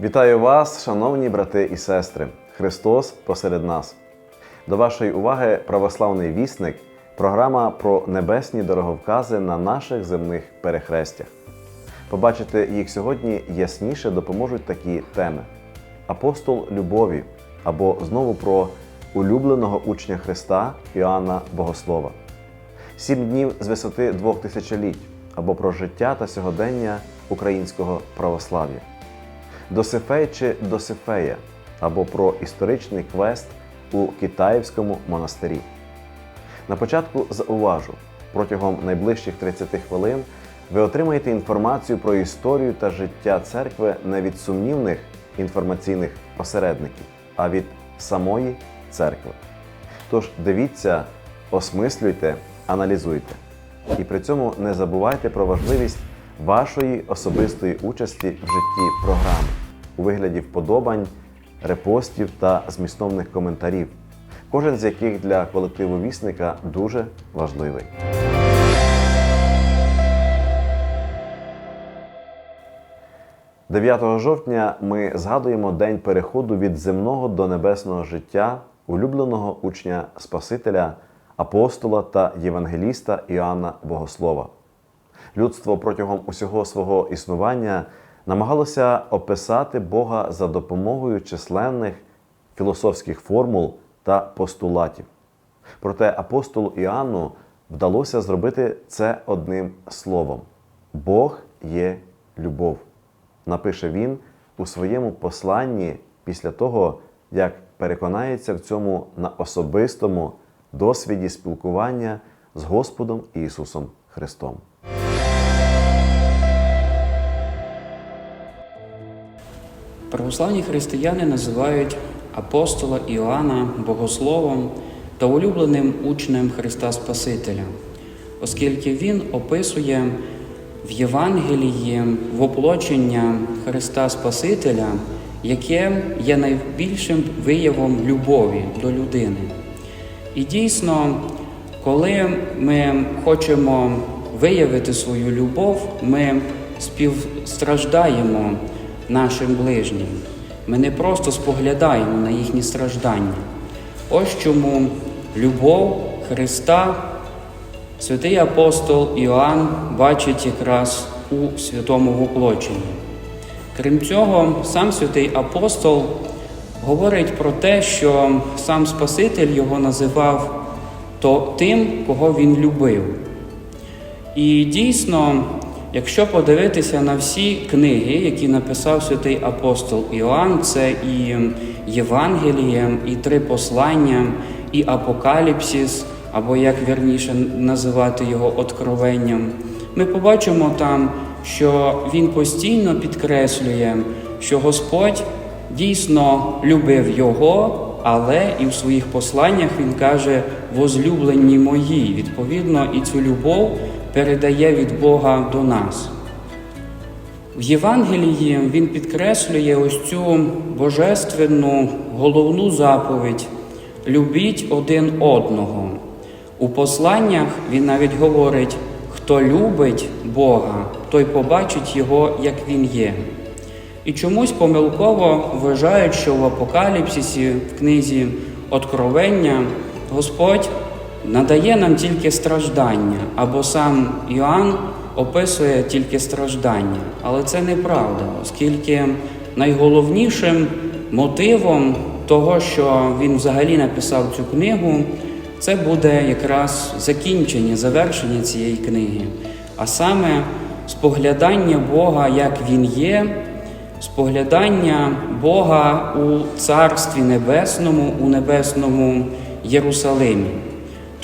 Вітаю вас, шановні брати і сестри! Христос посеред нас. До вашої уваги православний вісник, програма про небесні дороговкази на наших земних перехрестях. Побачити їх сьогодні ясніше допоможуть такі теми: апостол любові або знову про улюбленого учня Христа Іоанна Богослова, сім днів з висоти двох тисячоліть або про життя та сьогодення українського православ'я. Досифей чи Досифея або про історичний квест у Китаївському монастирі. На початку зауважу, протягом найближчих 30 хвилин ви отримаєте інформацію про історію та життя церкви не від сумнівних інформаційних посередників, а від самої церкви. Тож дивіться, осмислюйте, аналізуйте. І при цьому не забувайте про важливість вашої особистої участі в житті програми у вигляді вподобань, репостів та змістовних коментарів, кожен з яких для колективу вісника дуже важливий. – 9 жовтня ми згадуємо день переходу від земного до небесного життя улюбленого учня Спасителя, апостола та євангеліста Іоанна Богослова. Людство протягом усього свого існування намагалося описати Бога за допомогою численних філософських формул та постулатів. Проте апостолу Іоанну вдалося зробити це одним словом: Бог є любов. Напише він у своєму посланні після того, як переконається в цьому на особистому досвіді спілкування з Господом Ісусом Христом. Православні християни називають апостола Іоанна богословом та улюбленим учнем Христа Спасителя, оскільки він описує в Євангелії воплочення Христа Спасителя, яке є найбільшим виявом любові до людини. І дійсно, коли ми хочемо виявити свою любов, ми співстраждаємо нашим ближнім. Ми не просто споглядаємо на їхні страждання. Ось чому любов Христа святий апостол Іоанн бачить якраз у святому воплоченні. Крім цього, сам святий апостол говорить про те, що сам Спаситель його називав то тим, кого він любив. І дійсно, якщо подивитися на всі книги, які написав святий апостол Іоанн, це і Євангеліє, і три послання, і Апокаліпсис, або як вірніше називати його откровенням, ми побачимо там, що він постійно підкреслює, що Господь дійсно любив його, але і в своїх посланнях він каже возлюблені мої. Відповідно, і цю любов передає від Бога до нас. В Євангелії він підкреслює ось цю божественну головну заповідь любіть один одного. У посланнях він навіть говорить, хто любить Бога, той побачить Його, як Він є. І чомусь помилково вважають, що в Апокаліпсисі, в книзі Откровення, Господь надає нам тільки страждання, або сам Іоанн описує тільки страждання. Але це неправда, оскільки найголовнішим мотивом того, що він взагалі написав цю книгу, це буде якраз закінчення, завершення цієї книги, а саме споглядання Бога, як Він є, споглядання Бога у Царстві Небесному, у Небесному Єрусалимі.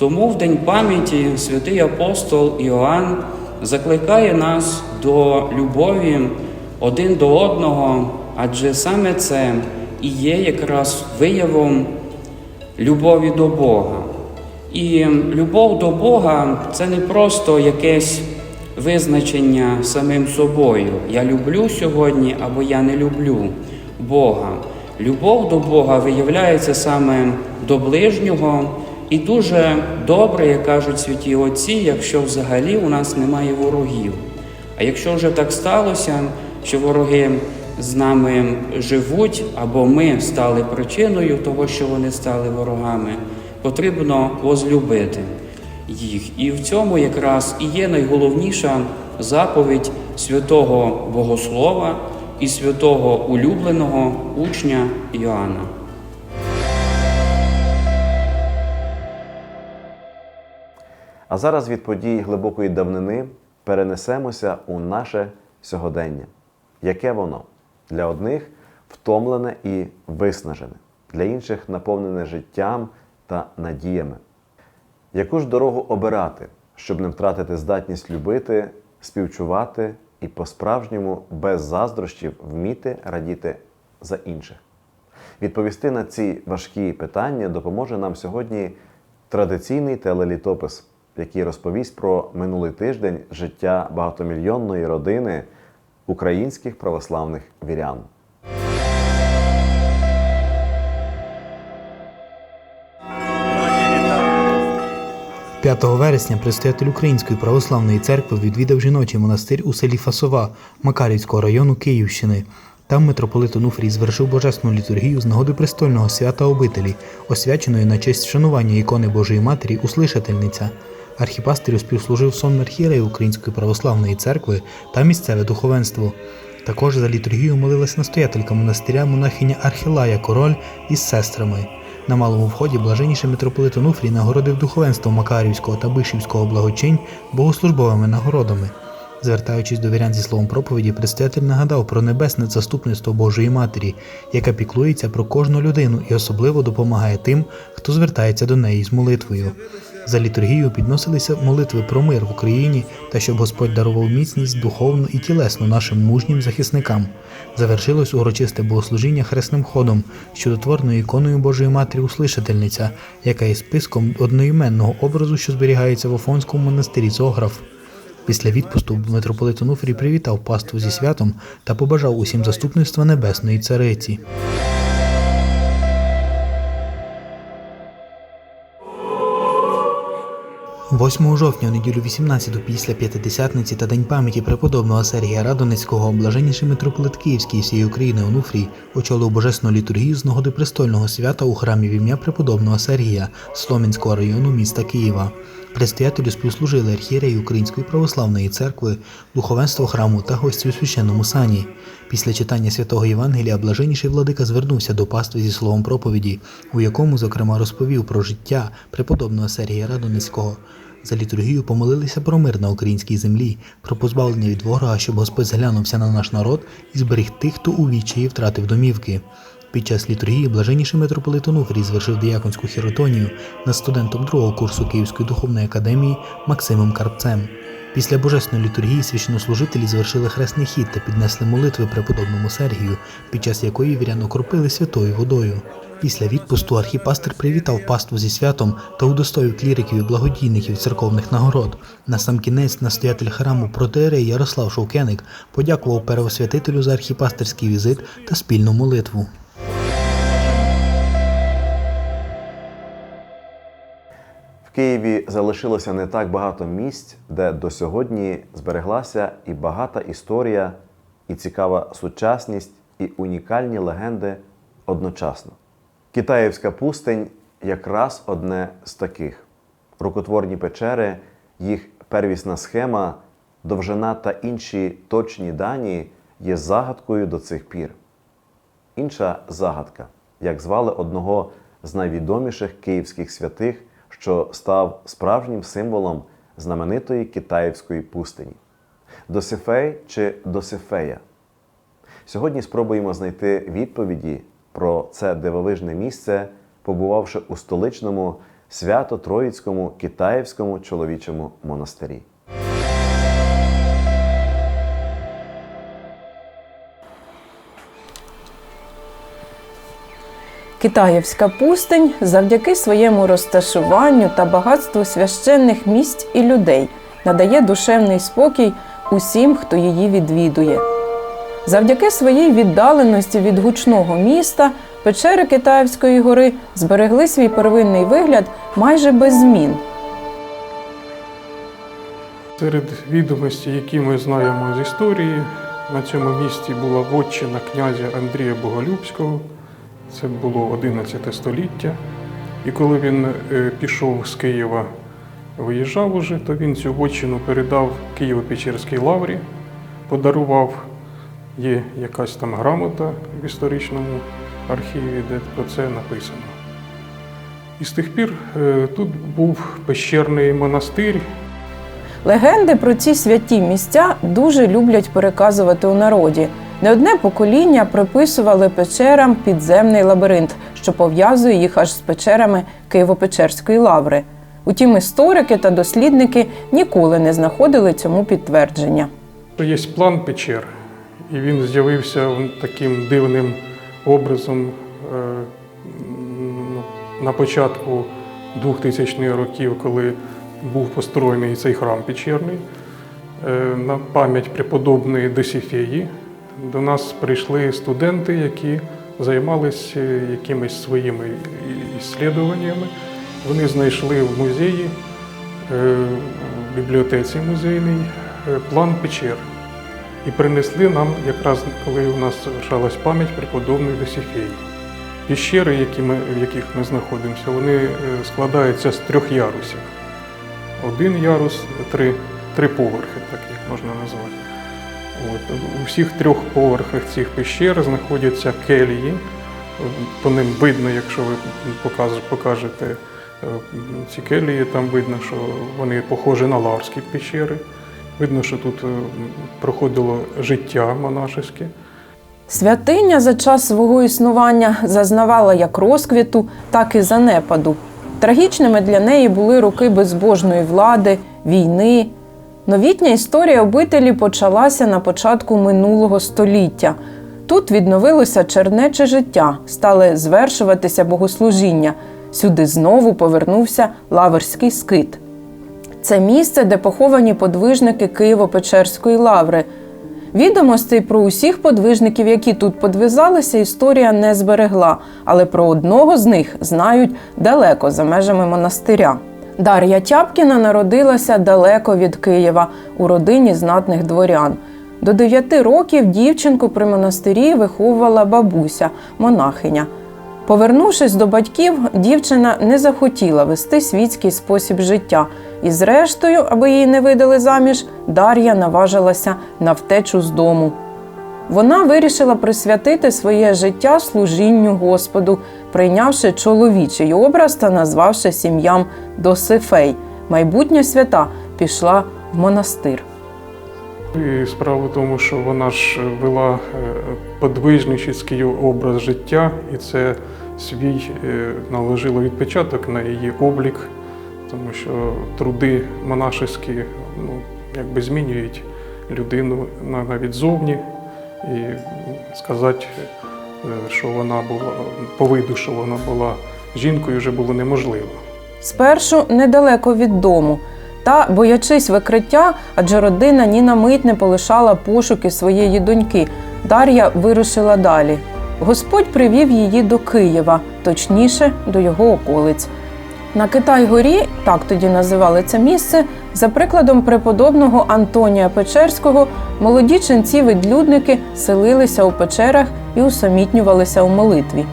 Тому в День пам'яті святий апостол Іоанн закликає нас до любові один до одного, адже саме це і є якраз виявом любові до Бога. І любов до Бога це не просто якесь визначення самим собою. Я люблю сьогодні або я не люблю Бога. Любов до Бога виявляється саме до ближнього. І дуже добре, як кажуть святі Отці, якщо взагалі у нас немає ворогів. А якщо вже так сталося, що вороги з нами живуть, або ми стали причиною того, що вони стали ворогами, потрібно возлюбити їх. І в цьому якраз і є найголовніша заповідь святого Богослова і святого улюбленого учня Іоанна. А зараз від подій глибокої давнини перенесемося у наше сьогодення. Яке воно? Для одних втомлене і виснажене, для інших наповнене життям та надіями. Яку ж дорогу обирати, щоб не втратити здатність любити, співчувати і по-справжньому без заздрощів вміти радіти за інших? Відповісти на ці важкі питання допоможе нам сьогодні традиційний телелітопис, який розповість про минулий тиждень життя багатомільйонної родини українських православних вірян. 5 вересня предстоятель Української православної церкви відвідав жіночий монастир у селі Фасова Макарівського району Київщини. Там митрополит Онуфрій звершив божественну літургію з нагоди престольного свята обителі, освяченої на честь вшанування ікони Божої Матері Услишательниця. Архіпастирю співслужив сон архієрей Української православної церкви та місцеве духовенство. Також за літургію молилась настоятелька монастиря монахиня Архілая Король із сестрами. На малому вході блаженніший митрополит Онуфрій нагородив духовенство Макарівського та Бишівського благочинь богослужбовими нагородами. Звертаючись до вірян зі словом проповіді, предстоятель нагадав про небесне заступництво Божої Матері, яка піклується про кожну людину і особливо допомагає тим, хто звертається до неї з молитвою. За літургію підносилися молитви про мир в Україні та щоб Господь дарував міцність духовну і тілесну нашим мужнім захисникам. Завершилось урочисте богослужіння хресним ходом, чудотворною іконою Божої Матері Услишательниця, яка є списком одноіменного образу, що зберігається в Афонському монастирі Зограф. Після відпусту митрополит Онуфрій привітав паству зі святом та побажав усім заступництва Небесної Цариці. – 8 жовтня, неділю 18 після П'ятидесятниці та День пам'яті преподобного Сергія Радонецького, блаженніший митрополит Київський всієї України Онуфрій очолив божественну літургію з нагоди престольного свята у храмі в ім'я преподобного Сергія Сломінського району міста Києва. Предстоятелю співслужили архієреї Української православної церкви, духовенство храму та гості у священному сані. Після читання святого Євангелія блаженніший владика звернувся до пастви зі словом проповіді, у якому, зокрема, розповів про життя преподобного Сергія Радонецького. За літургію помолилися про мир на українській землі, про позбавлення від ворога, щоб Господь зглянувся на наш народ і зберіг тих, хто у відчаї втратив домівки. Під час літургії блаженніший митрополит Онуфрій звершив діяконську хіротонію над студентом другого курсу Київської духовної академії Максимом Карпцем. Після божественної літургії священнослужителі звершили хресний хід та піднесли молитви преподобному Сергію, під час якої вірян окропили святою водою. Після відпусту архіпастир привітав паству зі святом та удостоїв кліриків і благодійників церковних нагород. На сам кінець настоятель храму протеерей Ярослав Шовкеник подякував первосвятителю за архіпастерський візит та спільну молитву. В Києві залишилося не так багато місць, де до сьогодні збереглася і багата історія, і цікава сучасність, і унікальні легенди одночасно. Китаївська пустень якраз одне з таких. Рукотворні печери, їх первісна схема, довжина та інші точні дані є загадкою до цих пір. Інша загадка, як звали одного з найвідоміших київських святих, що став справжнім символом знаменитої китаївської пустині Досифей чи Досифея. Сьогодні спробуємо знайти відповіді про це дивовижне місце, побувавши у столичному свято-троїцькому китаївському чоловічому монастирі. Китаївська пустень завдяки своєму розташуванню та багатству священних місць і людей надає душевний спокій усім, хто її відвідує. Завдяки своїй віддаленості від гучного міста печери Китаївської гори зберегли свій первинний вигляд майже без змін. Серед відомостей, які ми знаємо з історії, На цьому місці була вотчина князя Андрія Боголюбського. Це було 11 століття. І коли він е, пішов з Києва, виїжджав уже, то він цю вотчину передав Києво-Печерській лаврі, подарував. Є якась там грамота в історичному архіві, де про це написано. І з тих пір е, тут був пещерний монастир, Легенди про ці святі місця дуже люблять переказувати у народі. Не одне покоління приписували печерам підземний лабіринт, що пов'язує їх аж з печерами Києво-Печерської лаври. Утім, історики та дослідники ніколи не знаходили цьому підтвердження. є план печер, і він з'явився таким дивним образом е, на початку 2000-х років, коли був построєний цей храм печерний. Е, На пам'ять преподобної Досіфеї до нас прийшли студенти, які займалися якимись своїми іслідуваннями. Вони знайшли в музеї, е, в бібліотеці музейній план печер і принесли нам якраз коли у нас залишалась пам'ять преподобної Досіфеї. Піщери, які ми, в яких ми знаходимося, вони е, складаються з трьох ярусів. Один ярус, три, три поверхи, так їх можна назвати. От. У всіх трьох поверхах цих пещер знаходяться келії. По ним видно, якщо ви покаж- покажете е, ці келії, там видно, що вони похожі на ларські пещери. Видно, що тут е, проходило життя монашеське. Святиня за час свого існування зазнавала як розквіту, так і занепаду. Трагічними для неї були роки безбожної влади, війни. Новітня історія обителі почалася на початку минулого століття. Тут відновилося чернече життя, стали звершуватися богослужіння. Сюди знову повернувся лаверський скит. Це місце, де поховані подвижники Києво-Печерської лаври. Відомостей про усіх подвижників, які тут подвизалися, історія не зберегла, але про одного з них знають далеко за межами монастиря. Дар'я Тяпкіна народилася далеко від Києва у родині знатних дворян. До дев'яти років дівчинку при монастирі виховувала бабуся, монахиня. Повернувшись до батьків, дівчина не захотіла вести світський спосіб життя, і, зрештою, аби її не видали заміж, Дар'я наважилася на втечу з дому. Вона вирішила присвятити своє життя служінню Господу, прийнявши чоловічий образ та назвавши сім'ям Досифей. Майбутня свята пішла в монастир. І справа в тому, що вона ж вела е, подвижничий образ життя, і це свій е, наложило відпечаток на її облік, тому що труди монашеські ну, якби змінюють людину на- навіть зовні. І сказати, е, що вона була по виду, що вона була жінкою, вже було неможливо. Спершу недалеко від дому. Та, боячись викриття, адже родина ні на мить не полишала пошуки своєї доньки. Дар'я вирушила далі. Господь привів її до Києва, точніше, до його околиць. На Китай-горі, так тоді називали це місце, за прикладом преподобного Антонія Печерського, молоді ченці-відлюдники селилися у печерах і усамітнювалися у молитві.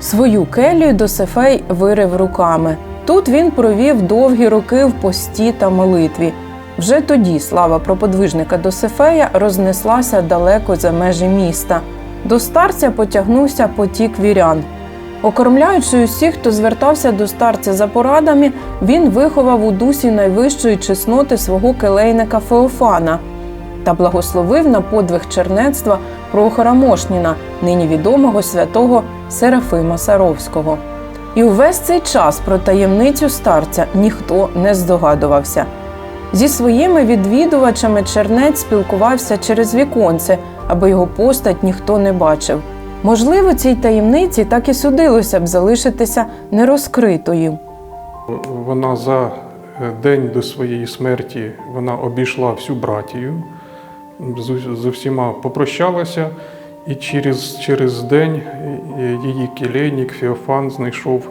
Свою келію Досифей вирив руками. Тут він провів довгі роки в пості та молитві. Вже тоді слава про подвижника Досифея рознеслася далеко за межі міста. До старця потягнувся потік вірян. Окормляючи усіх, хто звертався до старця за порадами, він виховав у дусі найвищої чесноти свого келейника Феофана та благословив на подвиг чернецтва Прохора Мошніна, нині відомого святого Серафима Саровського. І увесь цей час про таємницю старця ніхто не здогадувався. Зі своїми відвідувачами чернець спілкувався через віконце, аби його постать ніхто не бачив. Можливо, цій таємниці так і судилося б залишитися нерозкритою. Вона за е, день до своєї смерті вона обійшла всю братію, з, з усіма попрощалася, і через, через день е, її келейник Феофан знайшов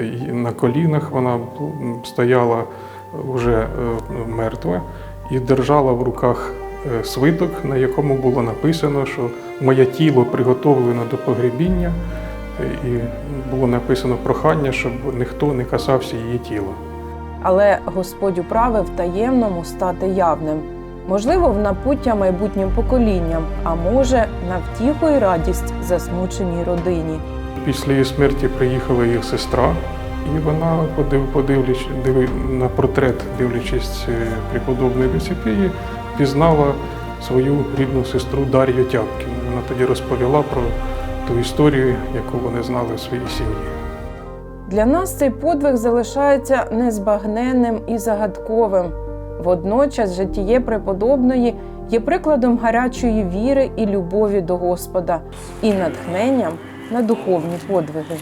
е, на колінах. Вона стояла вже е, мертва і держала в руках свиток, на якому було написано, що моє тіло приготовлено до погребіння, і було написано прохання, щоб ніхто не касався її тіла. Але Господь управив таємному стати явним, можливо, в напуття майбутнім поколінням, а може, на втіху і радість засмученій родині. Після її смерті приїхала їх сестра, і вона, подив, подивлячись на портрет, дивлячись е, преподобної Досипії, пізнала свою рідну сестру Дар'ю Тяпкіну. Вона тоді розповіла про ту історію, яку вони знали в своїй сім'ї. Для нас цей подвиг залишається незбагненним і загадковим. Водночас житіє преподобної є прикладом гарячої віри і любові до Господа і натхненням на духовні подвиги.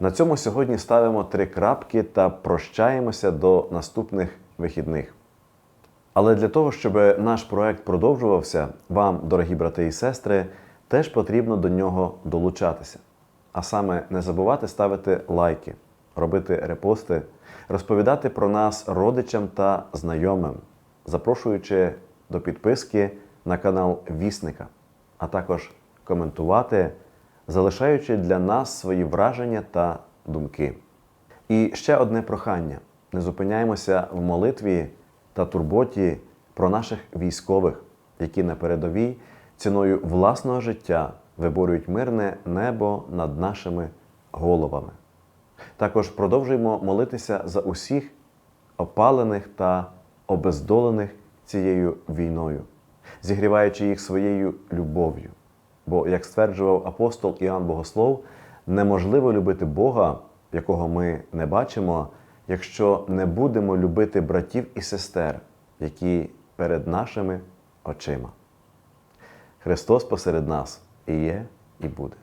На цьому сьогодні ставимо три крапки та прощаємося до наступних вихідних. Але для того, щоб наш проект продовжувався, вам, дорогі брати і сестри, теж потрібно до нього долучатися. А саме не забувати ставити лайки, робити репости, розповідати про нас родичам та знайомим, запрошуючи до підписки на канал Вісника, а також коментувати, залишаючи для нас свої враження та думки. І ще одне прохання: не зупиняємося в молитві та турботі про наших військових, які на передовій ціною власного життя виборюють мирне небо над нашими головами. Також продовжуємо молитися за усіх опалених та обездолених цією війною, зігріваючи їх своєю любов'ю. Бо, як стверджував апостол Іоанн Богослов, неможливо любити Бога, якого ми не бачимо, якщо не будемо любити братів і сестер, які перед нашими очима. Христос посеред нас і є, і буде.